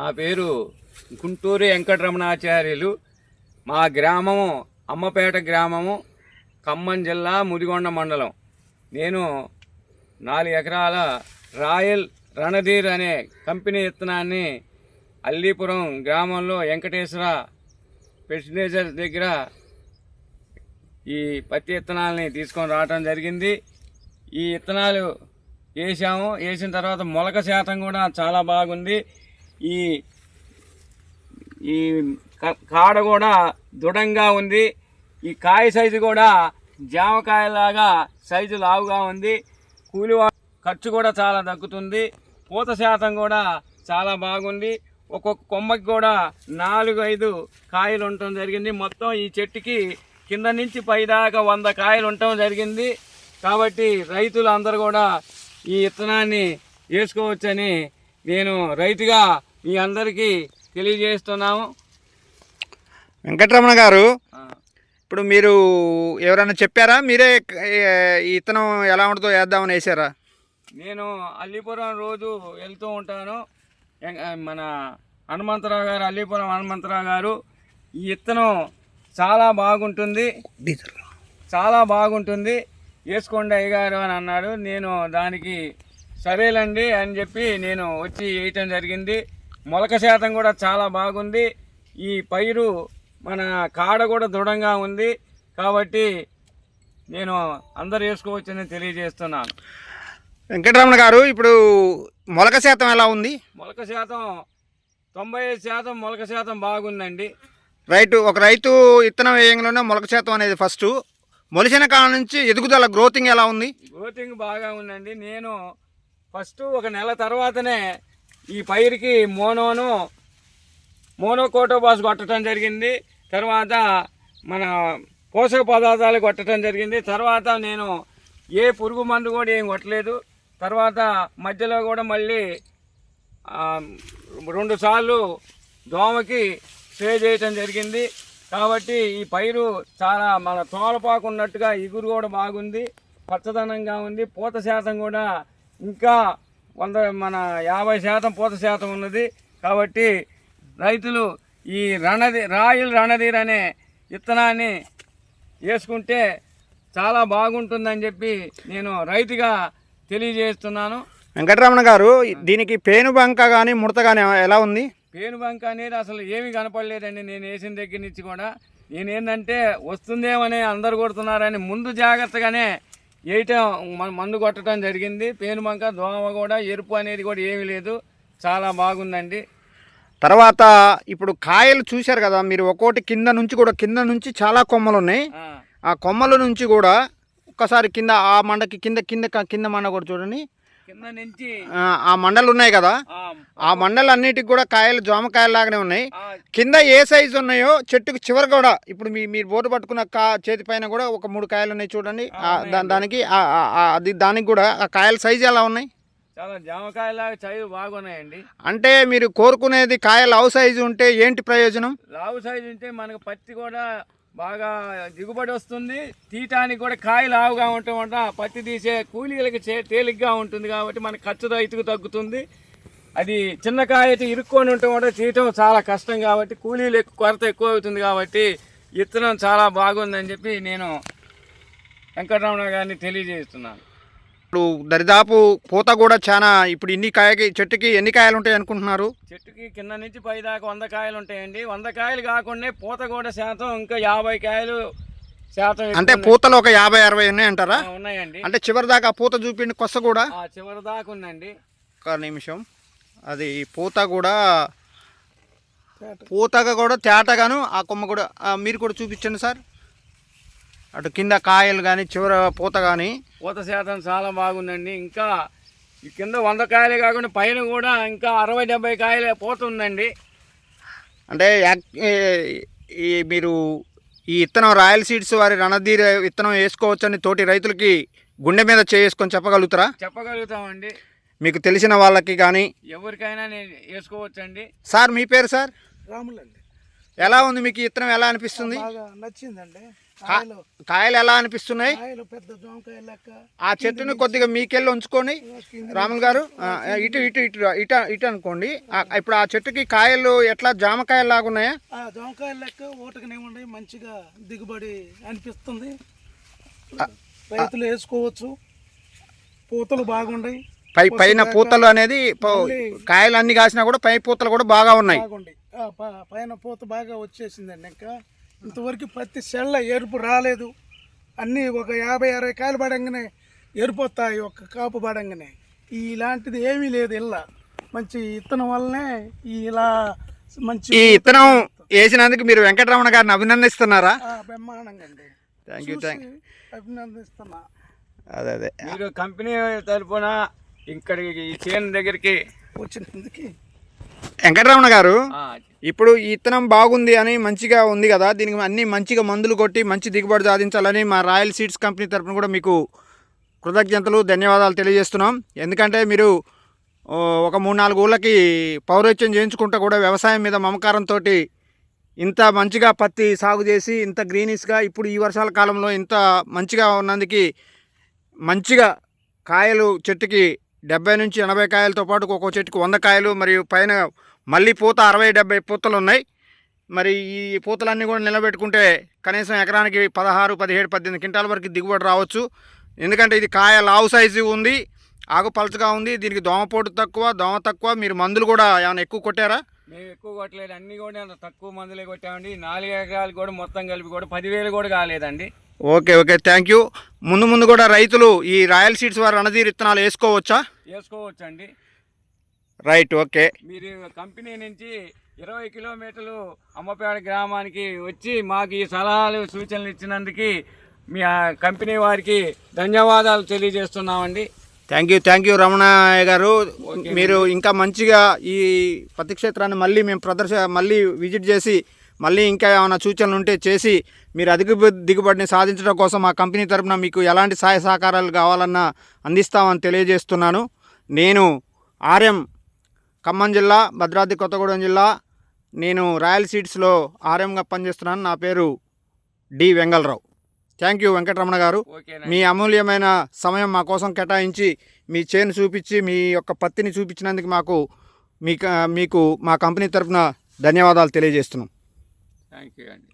నా పేరు గుంటూరు వెంకటరమణాచార్యులు. మా గ్రామము అమ్మపేట గ్రామము ఖమ్మం జిల్లా ముదిగొండ మండలం. నేను నాలుగు ఎకరాల రాయల్ రణధీర్ అనే కంపెనీ విత్తనాన్ని అల్లీపురం గ్రామంలో వెంకటేశ్వర ఫెర్టిలైజర్ దగ్గర ఈ పత్తి విత్తనాలని తీసుకొని రావటం జరిగింది. ఈ విత్తనాలు వేసాము. వేసిన తర్వాత మొలక శాతం కూడా చాలా బాగుంది. ఈ ఈ క- కాడ కూడా దృఢంగా ఉంది. ఈ కాయ సైజు కూడా జామకాయలాగా సైజు లావుగా ఉంది. కూలి ఖర్చు కూడా చాలా తగ్గుతుంది. పూత శాతం కూడా చాలా బాగుంది. ఒక్కొక్క కొమ్మకి కూడా నాలుగు ఐదు కాయలు ఉండటం జరిగింది. మొత్తం ఈ చెట్టుకి కింద నుంచి పైదాకా వంద కాయలు ఉండటం జరిగింది. కాబట్టి రైతులు అందరూ కూడా ఈ విత్తనాన్ని వేసుకోవచ్చని నేను రైతుగా మీ అందరికీ తెలియజేస్తున్నాము. వెంకటరమణ గారు ఇప్పుడు మీరు ఎవరైనా చెప్పారా? మీరే ఇత్తనం ఎలా ఉంటుందో వేద్దామని వేసారా? నేను అల్లీపురం రోజు వెళ్తూ ఉంటాను. మన హనుమంతరావు గారు అల్లీపురం హనుమంతరావు గారు ఈ విత్తనం చాలా బాగుంటుంది. చాలా బాగుంటుంది. వేసుకోండి అయ్యగారు అని అన్నాడు. నేను దానికి సరేలండి అని చెప్పి నేను వచ్చి వేయటం జరిగింది. మొలక శాతం కూడా చాలా బాగుంది. ఈ పైరు మన కాడ కూడా దృఢంగా ఉంది. కాబట్టి నేను అందరు వేసుకోవచ్చని తెలియజేస్తున్నాను. వెంకటరమణ గారు ఇప్పుడు మొలక శాతం ఎలా ఉంది? మొలక శాతం తొంభై ఐదు శాతం మొలక శాతం బాగుందండి. రైతు ఒక రైతు ఇత్తనం వేయంలోనే మొలక శాతం అనేది ఫస్ట్. మొలిచిన కాడ నుంచి ఎదుగుదల గ్రోతింగ్ ఎలా ఉంది? గ్రోతింగ్ బాగా ఉందండి. నేను ఫస్ట్ ఒక నెల తర్వాతనే ఈ పైరుకి మోనోను మోనోకోటోబాస్ కొట్టడం జరిగింది. తర్వాత మన పోషక పదార్థాలు కొట్టడం జరిగింది. తర్వాత నేను ఏ పురుగు మందు కూడా ఏం కొట్టలేదు. తర్వాత మధ్యలో కూడా మళ్ళీ రెండుసార్లు రెండు సార్లు దోమకి స్ప్రే చేయటం జరిగింది. కాబట్టి ఈ పైరు చాలా మన తోలపాకు ఉన్నట్టుగా ఇగురు కూడా బాగుంది. పచ్చదనంగా ఉంది. పూత శాతం కూడా ఇంకా వంద మన యాభై శాతం పూత శాతం ఉన్నది. కాబట్టి రైతులు ఈ రణది రాయల్ రణధీర్ అనే విత్తనాన్ని వేసుకుంటే చాలా బాగుంటుందని చెప్పి నేను రైతుగా తెలియజేస్తున్నాను. వెంకటరమణ గారు దీనికి పేను బంక కానీ ముడత కానీ ఎలా ఉంది? పేను బంక అనేది అసలు ఏమీ కనపడలేదండి నేను వేసిన దగ్గర నుంచి కూడా. నేను ఏంటంటే వస్తుందేమని అందరు కొడుతున్నారని ముందు జాగ్రత్తగానే వేయటం మందు కొట్టడం జరిగింది. పేను బంక దోమ కూడా ఎరుపు అనేది కూడా ఏమీ లేదు. చాలా బాగుందండి. తర్వాత ఇప్పుడు కాయలు చూశారు కదా మీరు ఒక్కోటి కింద నుంచి కూడా కింద నుంచి చాలా కొమ్మలు ఉన్నాయి ఆ, కొమ్మల నుంచి కూడా ఒక్కసారి కింద ఆ మండకి కింద కింద కింద మండ కూడా చూడండి. ఆ, మండలు ఉన్నాయి కదా? ఆ, మండలు అన్నిటికి కూడా కాయలు జామకాయలు లాగానే ఉన్నాయి. కింద ఏ సైజు ఉన్నాయో చెట్టుకు చివరి కూడా ఇప్పుడు మీ మీరు బోటు పట్టుకున్న కా చేతి పైన కూడా ఒక మూడు కాయలు ఉన్నాయి చూడండి. దానికి అది దానికి కూడా ఆ కాయల సైజు ఎలా ఉన్నాయి? చాలా జామకాయలాగా చైలు బాగున్నాయండి. అంటే మీరు కోరుకునేది కాయలు అవు సైజు ఉంటే ఏంటి ప్రయోజనం? లావు సైజు ఉంటే మనకు పత్తి కూడా బాగా దిగుబడి వస్తుంది. తీయటానికి కూడా కాయ లావుగా ఉండటం వల్ల పత్తి తీసే కూలీలకి చే తేలిగ్గా ఉంటుంది కాబట్టి మన ఖర్చు రైతుకు తగ్గుతుంది. అది చిన్న కాయ అయితే ఇరుక్కొని ఉండటం వల్ల తీయటం చాలా కష్టం కాబట్టి కూలీలు ఎక్కువ కొరత ఎక్కువ అవుతుంది కాబట్టి విత్తనం చాలా బాగుందని చెప్పి నేను వెంకటరమణ గారిని తెలియజేస్తున్నాను. ఇప్పుడు దరిదాపు పూత కూడా చాలా ఇప్పుడు ఇన్ని కాయకి చెట్టుకి ఎన్ని కాయలు ఉంటాయి అనుకుంటున్నారు? చెట్టుకి కింద నుంచి పై దాకా వంద కాయలు ఉంటాయండి వంద కాయలు కాకుండా పూత కూడా శాతం ఇంకా యాభై కాయలు శాతం అంటే. పూతలు ఒక యాభై అరవై ఉన్నాయి అంటారా ఆ, ఉన్నాయండి. అంటే చివరి దాకా పూత చూపిండి కొస్స కూడా? ఆ చివరి దాకా ఉందండి. ఒక నిమిషం. అది పూత కూడా పూతగా కూడా తేటగాను ఆ కొమ్మ కూడా మీరు కూడా చూపించండి సార్. అటు కింద కాయలు కానీ చివర పూత కానీ పూత శాతం చాలా బాగుందండి. ఇంకా ఈ కింద వంద కాయలే కాకుండా పైన కూడా ఇంకా అరవై డెబ్బై కాయలే పూత ఉందండి. అంటే ఈ మీరు ఈ విత్తనం రాయల్ సీడ్స్ వారి రణధీర విత్తనం వేసుకోవచ్చని తోటి రైతులకి గుండె మీద చేసుకొని చెప్పగలుగుతారా? చెప్పగలుగుతామండి. మీకు తెలిసిన వాళ్ళకి కానీ ఎవరికైనా నేను వేసుకోవచ్చండి. సార్ మీ పేరు సార్? రాములండి. ఎలా ఉంది మీకు ఈ విత్తనం ఎలా అనిపిస్తుంది? నచ్చిందండి. కాయలు. ఎలా అనిపిస్తున్నాయి? ఆ చెట్టుని కొద్దిగా మీకెళ్ళి ఉంచుకొని రాములు గారు ఇటు ఇటు ఇటు ఇటు ఇటు అనుకోండి. ఇప్పుడు ఆ చెట్టుకి కాయలు ఎట్లా జామకాయలు లాగా ఉన్నాయా? ఆ జోంకాయ లెక్క మంచిగా దిగుబడి అనిపిస్తుంది. రైతులు వేసుకోవచ్చు. పూతలు బాగుండయి. పై పైన పూతలు అనేది కాయలు అన్ని కాసినా కూడా పై పూతలు కూడా బాగా ఉన్నాయి. పైన పూత బాగా వచ్చేసిందండి ఇంకా. ఇంతవరకు పత్తి సెల్ల ఎరుపు రాలేదు. అన్నీ ఒక యాభై అరవై కాయలు పడంగానే ఎరుపు వస్తాయి ఒక కాపు పడంగానే. ఇలాంటిది ఏమీ లేదు ఇలా మంచి ఇత్తనం వల్లనే ఇలా మంచి ఈ ఇత్తనం వేసినందుకు మీరు వెంకటరమణ గారిని అభినందిస్తున్నారా? బ్రహ్మాండంగా అండి. థ్యాంక్ యూ థ్యాంక్ చూసి అభినందిస్తున్నా. అదే అదే. మీరు కంపెనీ తరఫున ఇక్కడికి ఈ చేను దగ్గరికి వచ్చినందుకు వెంకటరమణ గారు ఇప్పుడు ఈ ఇత్తనం బాగుంది అని మంచిగా ఉంది కదా దీనికి అన్ని మంచిగా మందులు కొట్టి మంచి దిగుబడి సాధించాలని మా రాయల్ సీడ్స్ కంపెనీ తరపున కూడా మీకు కృతజ్ఞతలు ధన్యవాదాలు తెలియజేస్తున్నాం. ఎందుకంటే మీరు ఒక మూడు నాలుగు ఊళ్ళకి పౌరోత్యం చేయించుకుంటూ కూడా వ్యవసాయం మీద మమకారంతో ఇంత మంచిగా పత్తి సాగు చేసి ఇంత గ్రీనిష్గా ఇప్పుడు ఈ వర్షాల కాలంలో ఇంత మంచిగా ఉన్నందుకు మంచిగా కాయలు చెట్టుకి డెబ్బై నుంచి ఎనభై కాయలతో పాటు ఒక్కో చెట్టుకి వంద కాయలు మరియు పైన మళ్ళీ పూత అరవై డెబ్బై పూతలు ఉన్నాయి. మరి ఈ పూతలన్నీ కూడా నిలబెట్టుకుంటే కనీసం ఎకరానికి పదహారు పదిహేడు పద్దెనిమిది క్వింటాల వరకు దిగుబడి రావచ్చు. ఎందుకంటే ఇది కాయ లావు సైజు ఉంది ఆకు పలచగా ఉంది దీనికి దోమపోటు తక్కువ దోమ తక్కువ. మీరు మందులు కూడా ఏమైనా ఎక్కువ కొట్టారా? మేము ఎక్కువ కొట్టలేదు అన్ని కూడా తక్కువ మందులే కొట్టామండి. నాలుగు ఎకరాలు కూడా మొత్తం కలిపి కూడా పదివేలు కూడా కాలేదండి. Okay okay thank you. ముందు ముందు కూడా రైతులు ఈ రాయల్ సీడ్స్ వారి రణధీర్ విత్తనాలు వేసుకోవచ్చా? వేసుకోవచ్చండి. Right okay. మీరు కంపెనీ నుంచి ఇరవై కిలోమీటర్లు అమ్మపేట గ్రామానికి వచ్చి మాకు ఈ సలహాలు సూచనలు ఇచ్చినందుకు మీ కంపెనీ వారికి ధన్యవాదాలు తెలియజేస్తున్నామండి. Thank you thank you Ramanaiah garu. మీరు ఇంకా మంచిగా ఈ పత్తి క్షేత్రాన్ని మళ్ళీ మేము ప్రదర్శ మళ్ళీ విజిట్ చేసి మళ్ళీ ఇంకా ఏమైనా సూచనలు ఉంటే చేసి మీరు అధిక దిగుబడిని సాధించడం కోసం మా కంపెనీ తరపున మీకు ఎలాంటి సహాయ సహకారాలు కావాలన్నా అందిస్తామని తెలియజేస్తున్నాను. నేను ఆర్ఎం ఖమ్మం జిల్లా భద్రాద్రి కొత్తగూడెం జిల్లా. నేను రాయల్ సీడ్స్లో ఆర్ఎంగా పనిచేస్తున్నాను. నా పేరు D Vengalrao. Thank you Venkataramana garu. మీ అమూల్యమైన సమయం మా కోసం కేటాయించి మీ చేను చూపించి మీ యొక్క పత్తిని చూపించినందుకు మాకు మీకు మీకు మా కంపెనీ తరఫున ధన్యవాదాలు తెలియజేస్తున్నాం. థ్యాంక్ యూ అండి.